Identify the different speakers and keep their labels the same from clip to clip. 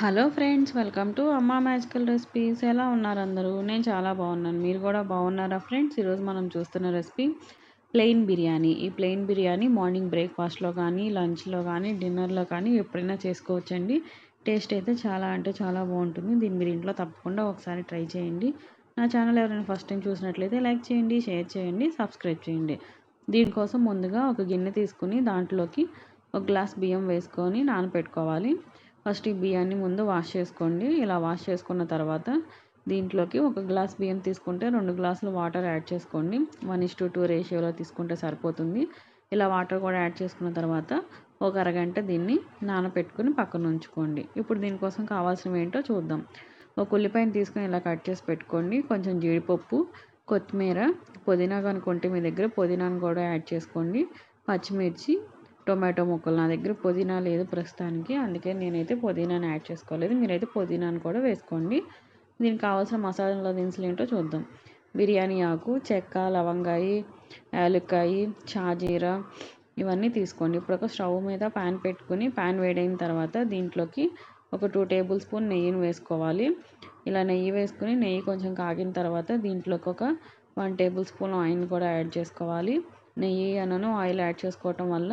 Speaker 1: Hello friends welcome to Amma magical recipes. ఎలా ఉన్నారు అందరూ? నేను చాలా బాగున్నాను. మీరు కూడా బాగున్నారా ఫ్రెండ్స్? ఈరోజు మనం చూస్తున్న రెసిపీ ప్లెయిన్ బిర్యానీ. ఈ ప్లెయిన్ బిర్యానీ మార్నింగ్ బ్రేక్ఫాస్ట్లో కానీ లంచ్లో కానీ డిన్నర్లో కానీ ఎప్పుడైనా చేసుకోవచ్చండి. టేస్ట్ అయితే చాలా అంటే చాలా బాగుంటుంది. దీన్ని మీరు ఇంట్లో తప్పకుండా ఒకసారి ట్రై చేయండి. నా ఛానల్ ఎవరైనా ఫస్ట్ టైం చూసినట్లయితే లైక్ చేయండి షేర్ చేయండి సబ్స్క్రైబ్ చేయండి. దీనికోసం ముందుగా ఒక గిన్నె తీసుకుని దాంట్లోకి ఒక గ్లాస్ బియ్యం వేసుకొని నానపెట్టుకోవాలి. ఫస్ట్ ఈ బియ్యాన్ని ముందు వాష్ చేసుకోండి. ఇలా వాష్ చేసుకున్న తర్వాత దీంట్లోకి ఒక గ్లాస్ బియ్యం తీసుకుంటే రెండు గ్లాసులు వాటర్ యాడ్ చేసుకోండి. వన్ ఇస్ టు టూ రేషియోలో తీసుకుంటే సరిపోతుంది. ఇలా వాటర్ కూడా యాడ్ చేసుకున్న తర్వాత ఒక అరగంట దీన్ని నానపెట్టుకుని పక్కన ఉంచుకోండి. ఇప్పుడు దీనికోసం కావాల్సినవి ఏంటో చూద్దాం. ఒక ఉల్లిపాయను తీసుకొని ఇలా కట్ చేసి పెట్టుకోండి. కొంచెం జీడిపప్పు కొత్తిమీర పుదీనా కనుకుంటే మీ దగ్గర పుదీనాను కూడా యాడ్ చేసుకోండి. పచ్చిమిర్చి టొమాటో ముక్కలు నా దగ్గర పుదీనా లేదు ప్రస్తుతానికి. అందుకే నేనైతే పుదీనాని యాడ్ చేసుకోలేదు. మీరైతే పుదీనాను కూడా వేసుకోండి. దీనికి కావాల్సిన మసాలా దినుసులు ఏంటో చూద్దాం. బిర్యానీ ఆకు చెక్క లవంగాయి యాలక్కాయి చాజీరా ఇవన్నీ తీసుకోండి. ఇప్పుడు ఒక స్టవ్ మీద ప్యాన్ పెట్టుకుని ప్యాన్ వేడైన తర్వాత దీంట్లోకి ఒక టూ టేబుల్ స్పూన్ నెయ్యిని వేసుకోవాలి. ఇలా నెయ్యి వేసుకుని నెయ్యి కొంచెం కాగిన తర్వాత దీంట్లోకి ఒక వన్ టేబుల్ స్పూన్ ఆయిల్ కూడా యాడ్ చేసుకోవాలి. నెయ్యి అనను ఆయిల్ యాడ్ చేసుకోవటం వల్ల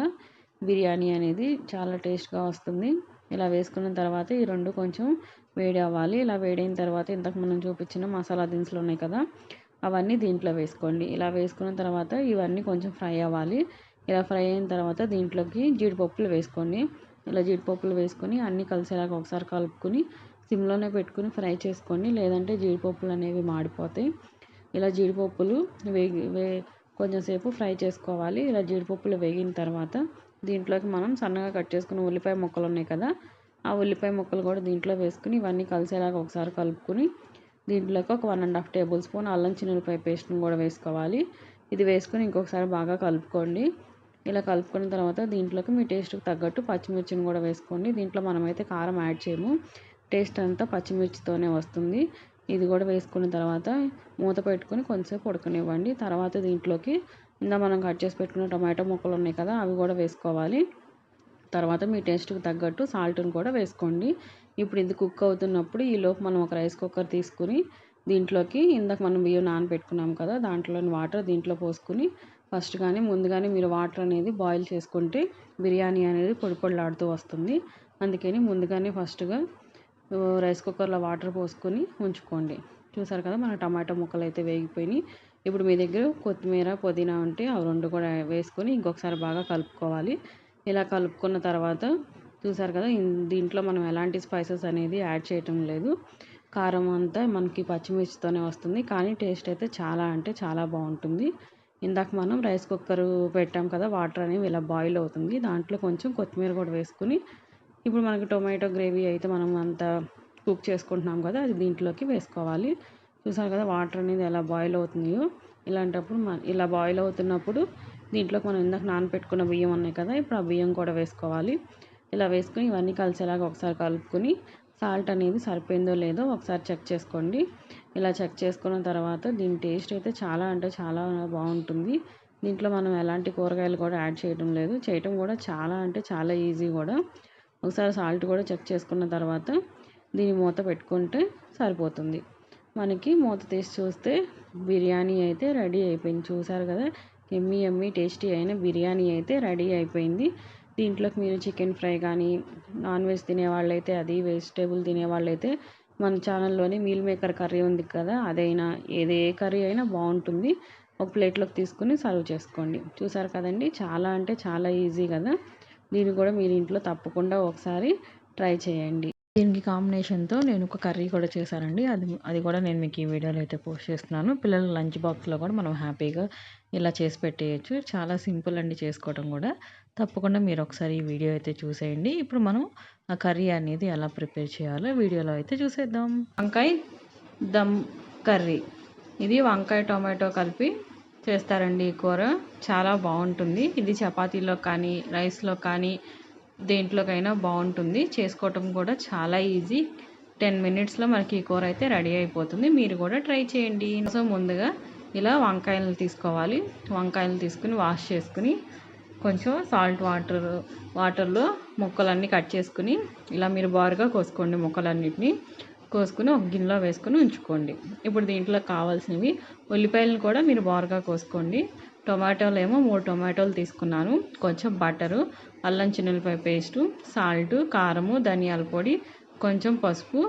Speaker 1: బిర్యానీ అనేది చాలా టేస్ట్గా వస్తుంది. ఇలా వేసుకున్న తర్వాత ఈ రెండు కొంచెం వేడి అవ్వాలి. ఇలా వేడైన తర్వాత ఇంతకు మనం చూపించిన మసాలా దినుసులు ఉన్నాయి కదా అవన్నీ దీంట్లో వేసుకోండి. ఇలా వేసుకున్న తర్వాత ఇవన్నీ కొంచెం ఫ్రై అవ్వాలి. ఇలా ఫ్రై అయిన తర్వాత దీంట్లోకి జీడిపప్పులు వేసుకోండి. ఇలా జీడిపప్పులు వేసుకొని అన్నీ కలిసేలాగా ఒకసారి కలుపుకొని సిమ్లోనే పెట్టుకుని ఫ్రై చేసుకోండి. లేదంటే జీడిపప్పులు అనేవి మాడిపోతాయి. ఇలా జీడిపప్పులు వేగి వే కొంచెంసేపు ఫ్రై చేసుకోవాలి. ఇలా జీడిపప్పులు వేగిన తర్వాత దీంట్లోకి మనం సన్నగా కట్ చేసుకున్న ఉల్లిపాయ ముక్కలు ఉన్నాయి కదా ఆ ఉల్లిపాయ ముక్కలు కూడా దీంట్లో వేసుకుని ఇవన్నీ కలిసేలాగా ఒకసారి కలుపుకొని దీంట్లోకి ఒక one and half table spoon అల్లం చిన్నులపాయ పేస్ట్ని కూడా వేసుకోవాలి. ఇది వేసుకుని ఇంకొకసారి బాగా కలుపుకోండి. ఇలా కలుపుకున్న తర్వాత దీంట్లోకి మీ టేస్ట్కి తగ్గట్టు పచ్చిమిర్చిని కూడా వేసుకోండి. దీంట్లో మనమైతే కారం యాడ్ చేయము. టేస్ట్ అంతా పచ్చిమిర్చితోనే వస్తుంది. ఇది కూడా వేసుకున్న తర్వాత మూత పెట్టుకొని కొంచెంసేపు ఉడకనివ్వండి. తర్వాత దీంట్లోకి ఇందా మనం కట్ చేసి పెట్టుకున్న టొమాటో ముక్కలు ఉన్నాయి కదా అవి కూడా వేసుకోవాలి. తర్వాత మీ టేస్ట్కి తగ్గట్టు సాల్ట్ని కూడా వేసుకోండి. ఇప్పుడు ఇది కుక్ అవుతున్నప్పుడు ఈలోపు మనం ఒక రైస్ కుక్కర్ తీసుకుని దీంట్లోకి ఇందాక మనం బియ్యం నానబెట్టుకున్నాం కదా దాంట్లోని వాటర్ దీంట్లో పోసుకుని ఫస్ట్ కానీ ముందుగానే మీరు వాటర్ అనేది బాయిల్ చేసుకుంటే బిర్యానీ అనేది పొడి పొడిలాడుతూ వస్తుంది. అందుకని ముందుగానే ఫస్ట్గా రైస్ కుక్కర్లో వాటర్ పోసుకొని ఉంచుకోండి. చూసారు కదా మన టమాటో ముక్కలు అయితే వేగిపోయినాయి. ఇప్పుడు మీ దగ్గర కొత్తిమీర పుదీనా ఉంటే అవి రెండు కూడా వేసుకొని ఇంకొకసారి బాగా కలుపుకోవాలి. ఇలా కలుపుకున్న తర్వాత చూసారు కదా దీంట్లో మనం ఎలాంటి స్పైసెస్ అనేది యాడ్ చేయటం లేదు. కారం అంతా మనకి పచ్చిమిర్చితోనే వస్తుంది కానీ టేస్ట్ అయితే చాలా అంటే చాలా బాగుంటుంది. ఇందాక మనం రైస్ కుక్కర్ పెట్టాం కదా వాటర్ అనేవి ఇలా బాయిల్ అవుతుంది. దాంట్లో కొంచెం కొత్తిమీర కూడా వేసుకుని ఇప్పుడు మనకి టొమాటో గ్రేవీ అయితే మనం అంత కుక్ చేసుకుంటున్నాం కదా అది దీంట్లోకి వేసుకోవాలి. చూసారు కదా వాటర్ అనేది ఎలా బాయిల్ అవుతున్నాయో ఇలాంటప్పుడు ఇలా బాయిల్ అవుతున్నప్పుడు దీంట్లోకి మనం ఇందాక నానపెట్టుకున్న బియ్యం ఉన్నాయి కదా ఇప్పుడు ఆ బియ్యం కూడా వేసుకోవాలి. ఇలా వేసుకుని ఇవన్నీ కలిసేలాగా ఒకసారి కలుపుకొని సాల్ట్ అనేది సరిపోయిందో లేదో ఒకసారి చెక్ చేసుకోండి. ఇలా చెక్ చేసుకున్న తర్వాత దీని టేస్ట్ అయితే చాలా అంటే చాలా బాగుంటుంది. దీంట్లో మనం ఎలాంటి కూరగాయలు కూడా యాడ్ చేయడం లేదు. చేయటం కూడా చాలా అంటే చాలా ఈజీ కూడా. ఒకసారి సాల్ట్ కూడా చెక్ చేసుకున్న తర్వాత దీని మూత పెట్టుకుంటే సరిపోతుంది. మనకి మూత తీసి చూస్తే బిర్యానీ అయితే రెడీ అయిపోయింది. చూసారు కదా? ఎమ్మి ఎమ్మి టేస్టీ అయిన బిర్యానీ అయితే రెడీ అయిపోయింది. దీంట్లోకి మీరు చికెన్ ఫ్రై కానీ నాన్ వెజ్ తినేవాళ్ళైతే అది వెజిటేబుల్ తినేవాళ్ళైతే మన ఛానల్లోనే మీల్ మేకర్ కర్రీ ఉంది కదా అదైనా ఏదే కర్రీ అయినా బాగుంటుంది. ఒక ప్లేట్లోకి తీసుకుని సర్వ్ చేసుకోండి. చూసారు కదండి? చాలా అంటే చాలా ఈజీ కదా? దీన్ని కూడా మీరు ఇంట్లో తప్పకుండా ఒకసారి ట్రై చేయండి. దీనికి కాంబినేషన్తో నేను ఒక కర్రీ కూడా చేశానండి. అది అది కూడా నేను మీకు ఈ వీడియోలో అయితే పోస్ట్ చేస్తున్నాను. పిల్లల లంచ్ బాక్స్లో కూడా మనం హ్యాపీగా ఇలా చేసి పెట్టేయచ్చు. చాలా సింపుల్ అండి చేసుకోవడం కూడా. తప్పకుండా మీరు ఒకసారి ఈ వీడియో అయితే చూసేయండి. ఇప్పుడు మనం ఆ కర్రీ అనేది ఎలా ప్రిపేర్ చేయాలో వీడియోలో అయితే చూసేద్దాం. వంకాయ దమ్ కర్రీ. ఇది వంకాయ టొమాటో కలిపి చేస్తారండి ఈ కూర. చాలా బాగుంటుంది. ఇది చపాతీలో కానీ రైస్లో కానీ దేంట్లోకైనా బాగుంటుంది. చేసుకోవటం కూడా చాలా ఈజీ. టెన్ మినిట్స్లో మనకి ఈ కూర అయితే రెడీ అయిపోతుంది. మీరు కూడా ట్రై చేయండి. సో ముందుగా ఇలా వంకాయలు తీసుకోవాలి. వంకాయలు తీసుకుని వాష్ చేసుకుని కొంచెం సాల్ట్ వాటర్ వాటర్లో ముక్కలన్నీ కట్ చేసుకుని ఇలా మీరు బారుగా కోసుకోండి ముక్కలన్నిటిని. కోసుకుని ఒక గిన్నెలో వేసుకొని ఉంచుకోండి. ఇప్పుడు దీంట్లో కావాల్సినవి ఉల్లిపాయలను కూడా మీరు బారుగా కోసుకోండి. టొమాటోలు ఏమో మూడు టొమాటోలు తీసుకున్నాను. కొంచెం బటరు అల్లం చిన్నులపాయ పేస్టు సాల్ట్ కారము ధనియాల పొడి కొంచెం పసుపు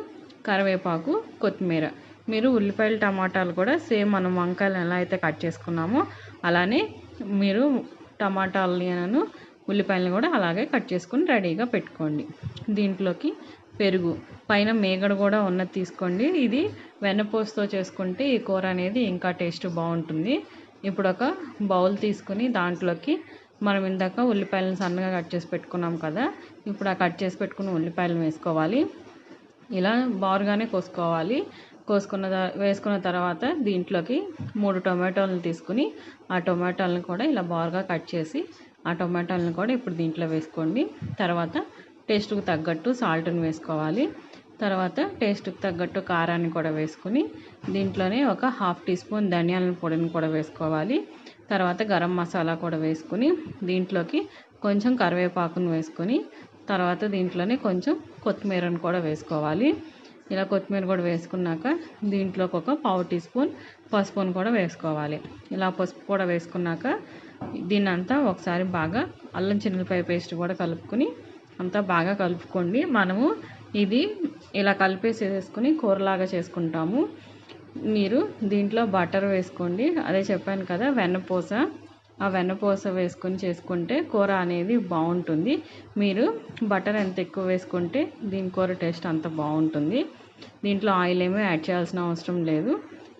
Speaker 1: కరివేపాకు కొత్తిమీర. మీరు ఉల్లిపాయలు టమాటాలు కూడా సేమ్ మనం వంకాయలు ఎలా అయితే కట్ చేసుకున్నామో అలానే మీరు టమాటాలను ఉల్లిపాయలను కూడా అలాగే కట్ చేసుకుని రెడీగా పెట్టుకోండి. దీంట్లోకి పెరుగు. పైన మేగడ కూడా ఉన్నది తీసుకోండి. ఇది వెన్నపోసుతో చేసుకుంటే ఈ కూర అనేది ఇంకా టేస్ట్ బాగుంటుంది. ఇప్పుడు ఒక బౌల్ తీసుకుని దాంట్లోకి మనం ఇందాక ఉల్లిపాయలను సన్నగా కట్ చేసి పెట్టుకున్నాం కదా ఇప్పుడు ఆ కట్ చేసి పెట్టుకున్న ఉల్లిపాయలను వేసుకోవాలి. ఇలా బారుగానే కోసుకోవాలి. కోసుకున్న వేసుకున్న తర్వాత దీంట్లోకి మూడు టొమాటోలను తీసుకుని ఆ టొమాటోలను కూడా ఇలా బారుగా కట్ చేసి ఆ టొమాటోలను కూడా ఇప్పుడు దీంట్లో వేసుకోండి. తర్వాత టేస్ట్కి తగ్గట్టు సాల్ట్ని వేసుకోవాలి. తర్వాత టేస్ట్కి తగ్గట్టు కారాన్ని కూడా వేసుకుని దీంట్లోనే ఒక హాఫ్ టీ స్పూన్ ధనియాల పొడిని కూడా వేసుకోవాలి. తర్వాత గరం మసాలా కూడా వేసుకుని దీంట్లోకి కొంచెం కరివేపాకును వేసుకొని తర్వాత దీంట్లోనే కొంచెం కొత్తిమీరను కూడా వేసుకోవాలి. ఇలా కొత్తిమీర కూడా వేసుకున్నాక దీంట్లోకి ఒక పావు టీ స్పూన్ పసుపును కూడా వేసుకోవాలి. ఇలా పసుపు కూడా వేసుకున్నాక దీన్ని అంతా ఒకసారి బాగా అల్లం చిన్నపాయ పేస్ట్ కూడా కలుపుకొని అంతా బాగా కలుపుకోండి. మనము ఇది ఇలా కలిపేసి వేసుకుని కూరలాగా చేసుకుంటాము. మీరు దీంట్లో బటర్ వేసుకోండి. అదే చెప్పాను కదా వెన్నపూస. ఆ వెన్నపూస వేసుకొని చేసుకుంటే కూర అనేది బాగుంటుంది. మీరు బటర్ ఎంత ఎక్కువ వేసుకుంటే దీని కూర టేస్ట్ అంత బాగుంటుంది. దీంట్లో ఆయిల్ ఏమీ యాడ్ చేయాల్సిన అవసరం లేదు.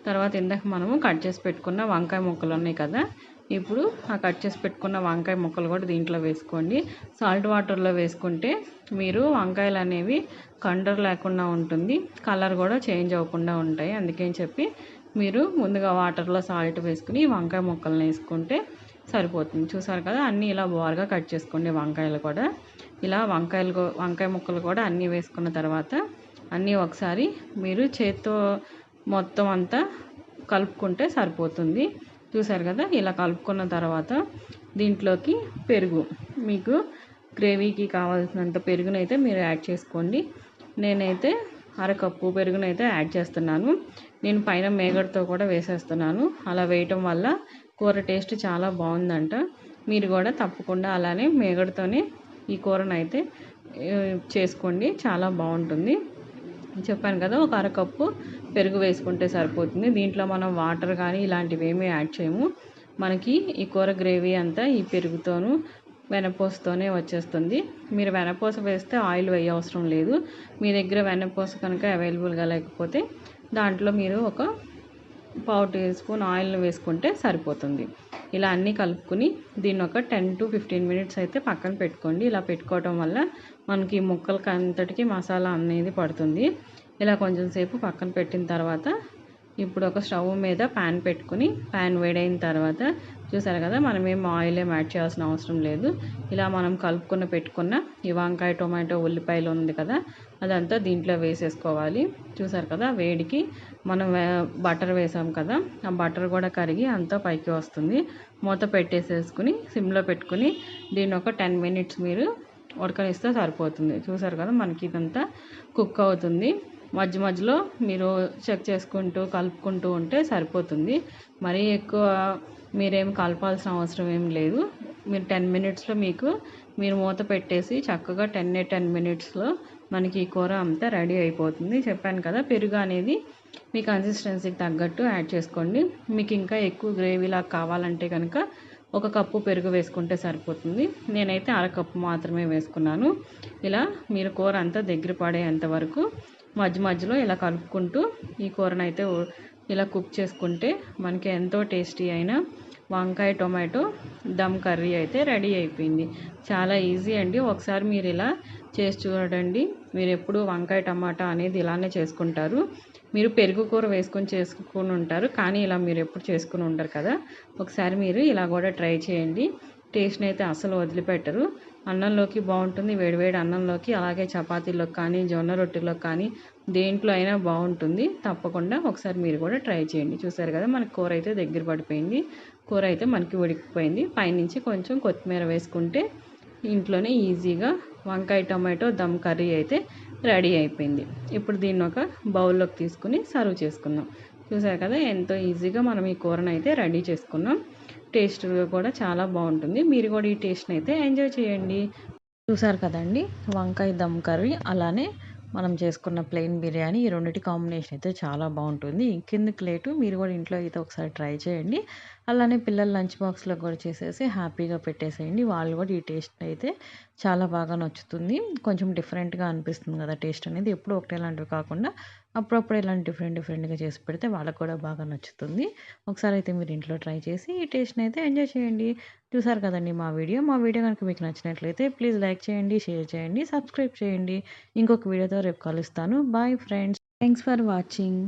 Speaker 1: తర్వాత ఇందాక మనము కట్ చేసి పెట్టుకున్న వంకాయ ముక్కలు ఉన్నాయి కదా ఇప్పుడు ఆ కట్ చేసి పెట్టుకున్న వంకాయ ముక్కలు కూడా దీంట్లో వేసుకోండి. సాల్ట్ వాటర్లో వేసుకుంటే మీరు వంకాయలు అనేవి కండర్ లేకుండా ఉంటుంది. కలర్ కూడా చేంజ్ అవ్వకుండా ఉంటాయి. అందుకని చెప్పి మీరు ముందుగా వాటర్లో సాల్ట్ వేసుకుని వంకాయ ముక్కలను వేసుకుంటే సరిపోతుంది. చూసారు కదా అన్నీ ఇలా బోర్గా కట్ చేసుకోండి వంకాయలు కూడా. ఇలా వంకాయలు వంకాయ ముక్కలు కూడా అన్నీ వేసుకున్న తర్వాత అన్నీ ఒకసారి మీరు చేత్తో మొత్తం అంతా కలుపుకుంటే సరిపోతుంది. చూసారు కదా? ఇలా కలుపుకున్న తర్వాత దీంట్లోకి పెరుగు. మీకు గ్రేవీకి కావాల్సినంత పెరుగునైతే మీరు యాడ్ చేసుకోండి. నేనైతే అరకప్పు పెరుగునైతే యాడ్ చేస్తున్నాను. నేను పైన మేగడతో కూడా వేసేస్తున్నాను. అలా వేయటం వల్ల కూర టేస్ట్ చాలా బాగుందంట. మీరు కూడా తప్పకుండా అలానే మేగడతోనే ఈ కూరనైతే చేసుకోండి. చాలా బాగుంటుంది. చెప్పాను కదా ఒక అరకప్పు పెరుగు వేసుకుంటే సరిపోతుంది. దీంట్లో మనం వాటర్ కానీ ఇలాంటివి ఏమీ యాడ్ చేయము. మనకి ఈ కూర గ్రేవీ అంతా ఈ పెరుగుతోనూ వెనపోసతోనే వచ్చేస్తుంది. మీరు వెనపోస వేస్తే ఆయిల్ వేయ అవసరం లేదు. మీ దగ్గర వెనపోస కనుక అవైలబుల్గా లేకపోతే దాంట్లో మీరు ఒక పావు టీ స్పూన్ ఆయిల్ని వేసుకుంటే సరిపోతుంది. ఇలా అన్నీ కలుపుకుని దీన్ని ఒక టెన్ టు ఫిఫ్టీన్ మినిట్స్ అయితే పక్కన పెట్టుకోండి. ఇలా పెట్టుకోవటం వల్ల మనకి ముక్కలకి అంతటికి మసాలా అనేది పడుతుంది. ఇలా కొంచెం సేపు పక్కన పెట్టిన తర్వాత ఇప్పుడు ఒక స్టవ్ మీద ప్యాన్ పెట్టుకుని ప్యాన్ వేడైన తర్వాత చూసారు కదా మనం ఏం ఆయిల్ ఏం యాడ్ చేయాల్సిన అవసరం లేదు. ఇలా మనం కలుపుకున్న పెట్టుకున్న ఈ వంకాయ టొమాటో ఉల్లిపాయలు ఉంది కదా అదంతా దీంట్లో వేసేసుకోవాలి. చూసారు కదా వేడికి మనం బటర్ వేసాం కదా ఆ బటర్ కూడా కరిగి అంతా పైకి వస్తుంది. మూత పెట్టేసేసుకుని సిమ్లో పెట్టుకుని దీన్ని ఒక టెన్ మినిట్స్ మీరు ఉడకనిస్తే సరిపోతుంది. చూసారు కదా మనకి ఇదంతా కుక్ అవుతుంది. మధ్య మధ్యలో మీరు చెక్ చేసుకుంటూ కలుపుకుంటూ ఉంటే సరిపోతుంది. మరీ ఎక్కువ మీరేం కలపాల్సిన అవసరం ఏం లేదు. మీరు టెన్ మినిట్స్లో మీకు మీరు మూత పెట్టేసి చక్కగా టెన్ ఏ టెన్ మినిట్స్లో మనకి ఈ కూర అంతా రెడీ అయిపోతుంది. చెప్పాను కదా పెరుగు అనేది మీ కన్సిస్టెన్సీకి తగ్గట్టు యాడ్ చేసుకోండి. మీకు ఇంకా ఎక్కువ గ్రేవీలా కావాలంటే కనుక ఒక కప్పు పెరుగు వేసుకుంటే సరిపోతుంది. నేనైతే అరకప్పు మాత్రమే వేసుకున్నాను. ఇలా మీరు కూర అంతా దగ్గర పడేంత వరకు మధ్య మధ్యలో ఇలా కలుపుకుంటూ ఈ కూరనైతే ఇలా కుక్ చేసుకుంటే మనకి ఎంతో టేస్టీ అయిన వంకాయ టొమాటో దమ్ కర్రీ అయితే రెడీ అయిపోయింది. చాలా ఈజీ అండి. ఒకసారి మీరు ఇలా చేసి చూడండి. మీరు ఎప్పుడు వంకాయ టమాటా అనేది ఇలానే చేసుకుంటారు. మీరు పెరుగు కూర వేసుకొని చేసుకుని ఉంటారు. కానీ ఇలా మీరు ఎప్పుడు చేసుకుని ఉండరు కదా. ఒకసారి మీరు ఇలా కూడా ట్రై చేయండి. టేస్ట్ని అయితే అసలు వదిలిపెట్టరు. అన్నంలోకి బాగుంటుంది. వేడివేడి అన్నంలోకి అలాగే చపాతీలోకి కానీ జొన్న రొట్టెలోకి కానీ దేంట్లో అయినా బాగుంటుంది. తప్పకుండా ఒకసారి మీరు కూడా ట్రై చేయండి. చూసారు కదా మనకి కూర అయితే దగ్గర పడిపోయింది. కూర అయితే మనకి ఉడికిపోయింది. పైనుంచి కొంచెం కొత్తిమీర వేసుకుంటే ఇంట్లోనే ఈజీగా వంకాయ టమాటో దమ్ కర్రీ అయితే రెడీ అయిపోయింది. ఇప్పుడు దీన్ని ఒక బౌల్లోకి తీసుకుని సర్వ్ చేసుకుందాం. చూసారు కదా ఎంతో ఈజీగా మనం ఈ కూరను అయితే రెడీ చేసుకున్నాం. టేస్ట్ కూడా చాలా బాగుంటుంది. మీరు కూడా ఈ టేస్ట్ని అయితే ఎంజాయ్ చేయండి. చూసారు కదండి వంకాయ దమ్ కర్రీ అలానే మనం చేసుకున్న ప్లెయిన్ బిర్యానీ ఈ రెండింటి కాంబినేషన్ అయితే చాలా బాగుంటుంది. ఇంకెందుకు లేటు మీరు కూడా ఇంట్లో అయితే ఒకసారి ట్రై చేయండి. అలానే పిల్లల లంచ్ బాక్స్లో కూడా చేసేసి హ్యాపీగా పెట్టేసేయండి. వాళ్ళు కూడా ఈ టేస్ట్ అయితే చాలా బాగా నచ్చుతుంది. కొంచెం డిఫరెంట్గా అనిపిస్తుంది కదా టేస్ట్ అనేది. ఎప్పుడు ఒకటేలాంటివి కాకుండా అప్పుడప్పుడు ఇలాంటి డిఫరెంట్ డిఫరెంట్గా చేసి పెడితే వాళ్ళకు కూడా బాగా నచ్చుతుంది. ఒకసారి అయితే మీరు ఇంట్లో ట్రై చేసి ఈ టేస్ట్ని అయితే ఎంజాయ్ చేయండి. చూసారు కదండి మా వీడియో. మా వీడియో కనుక మీకు నచ్చినట్లయితే ప్లీజ్ లైక్ చేయండి షేర్ చేయండి సబ్స్క్రైబ్ చేయండి. ఇంకొక వీడియోతో రేపు కలుస్తాను. Bye friends. Thanks for watching.